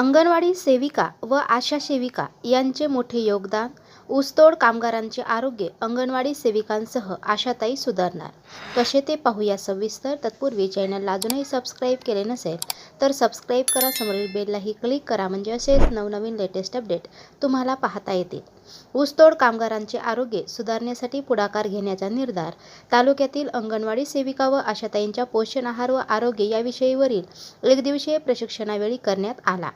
अंगणवाडी सेविका व आशा सेविका यांचे मोठे योगदान. ऊसतोड कामगारांचे आरोग्य अंगणवाडी सेविकांसह आशाताई सुधारणार. कसे ते पाहूया सविस्तर. तत्पूर्वी चॅनलला अजूनही सबस्क्राईब केले नसेल तर सबस्क्राईब करा. समोरील बेललाही क्लिक करा. म्हणजे असेच नवनवीन लेटेस्ट अपडेट तुम्हाला पाहता येतील. ऊसतोड कामगारांचे आरोग्य सुधारण्यासाठी पुढाकार घेण्याचा निर्धार. तालुक्यातील अंगणवाडी सेविका व आशाताईंच्या पोषण आहार व आरोग्य याविषयीवरील एकदिवसीय प्रशिक्षणावेळी करण्यात आला.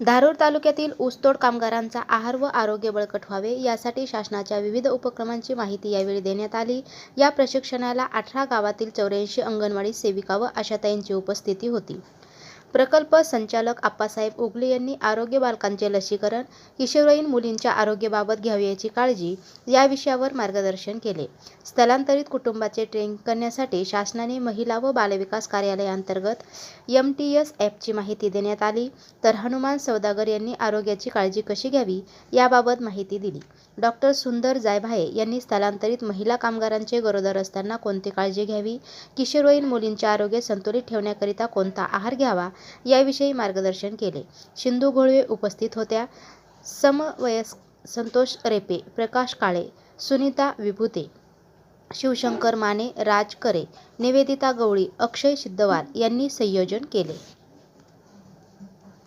धारूर तालुक्यातील ऊसतोड कामगारांचा आहार व आरोग्य बळकट व्हावे यासाठी शासनाच्या विविध उपक्रमांची माहिती यावेळी देण्यात आली. या प्रशिक्षणाला अठरा गावातील चौऱ्याऐंशी अंगणवाडी सेविका व आशाताईंची उपस्थिती होती. प्रकल्प संचालक आप्पासाहेब उगले यांनी आरोग्य बालकांचे लसीकरण किशोरवयीन मुलींच्या आरोग्याबाबत घ्यावी याची काळजी या विषयावर मार्गदर्शन केले. स्थलांतरित कुटुंबाचे ट्रेनिंग करण्यासाठी शासनाने महिला व बालविकास कार्यालयांतर्गत एम टी एस ॲपची माहिती देण्यात आली. तर हनुमान सौदागर यांनी आरोग्याची काळजी कशी घ्यावी याबाबत माहिती दिली. डॉक्टर सुंदर जायभाये यांनी स्थलांतरित महिला कामगारांचे गरोदर असताना कोणती काळजी घ्यावी? किशोरवयीन मुलींचे आरोग्य संतुलित ठेवण्याकरिता कोणता आहार घ्यावा? याविषयी मार्गदर्शन केले. सिंधू घोळवे उपस्थित होत्या. समवयस्क संतोष रेपे प्रकाश काळे सुनीता विभूते शिवशंकर माने राज करे निवेदिता गवळी अक्षय सिद्धवार यांनी संयोजन केले.